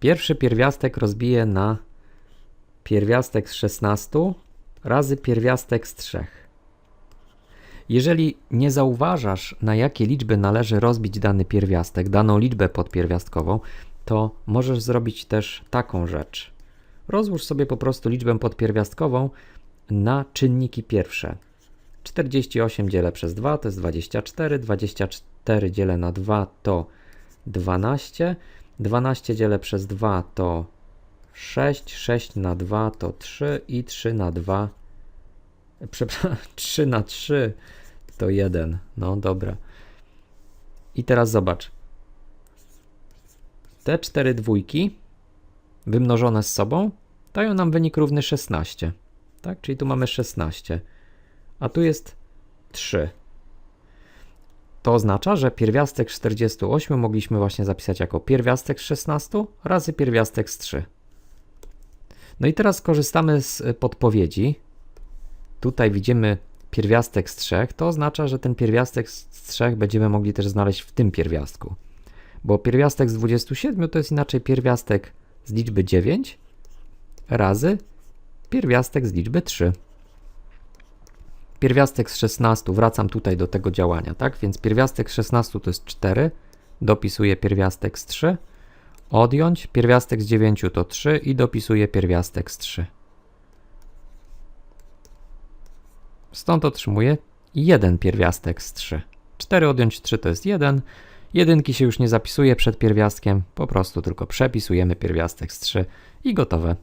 Pierwszy pierwiastek rozbiję na pierwiastek z 16 razy pierwiastek z 3. Jeżeli nie zauważasz, na jakie liczby należy rozbić dany pierwiastek, daną liczbę podpierwiastkową, to możesz zrobić też taką rzecz. Rozłóż sobie po prostu liczbę podpierwiastkową na czynniki pierwsze. 48 dzielę przez 2 to jest 24, 24 dzielę na 2 to 12, 12 dzielę przez 2 to 6, 6 na 2 to 3 i 3 na 2 przepraszam, 3 na 3 to 1. No dobra. I teraz zobacz. Te cztery dwójki wymnożone z sobą dają nam wynik równy 16. Tak? Czyli tu mamy 16. A tu jest 3. To oznacza, że pierwiastek z 48 mogliśmy właśnie zapisać jako pierwiastek z 16 razy pierwiastek z 3. No i teraz korzystamy z podpowiedzi. Tutaj widzimy pierwiastek z 3. To oznacza, że ten pierwiastek z 3 będziemy mogli też znaleźć w tym pierwiastku. Bo pierwiastek z 27 to jest inaczej pierwiastek z liczby 9 razy pierwiastek z liczby 3. Pierwiastek z 16, wracam tutaj do tego działania, tak? Więc pierwiastek z 16 to jest 4, dopisuję pierwiastek z 3, odjąć, pierwiastek z 9 to 3 i dopisuję pierwiastek z 3. Stąd otrzymuję 1 pierwiastek z 3. 4 odjąć 3 to jest 1. Jedynki się już nie zapisuje przed pierwiastkiem, po prostu tylko przepisujemy pierwiastek z 3 i gotowe.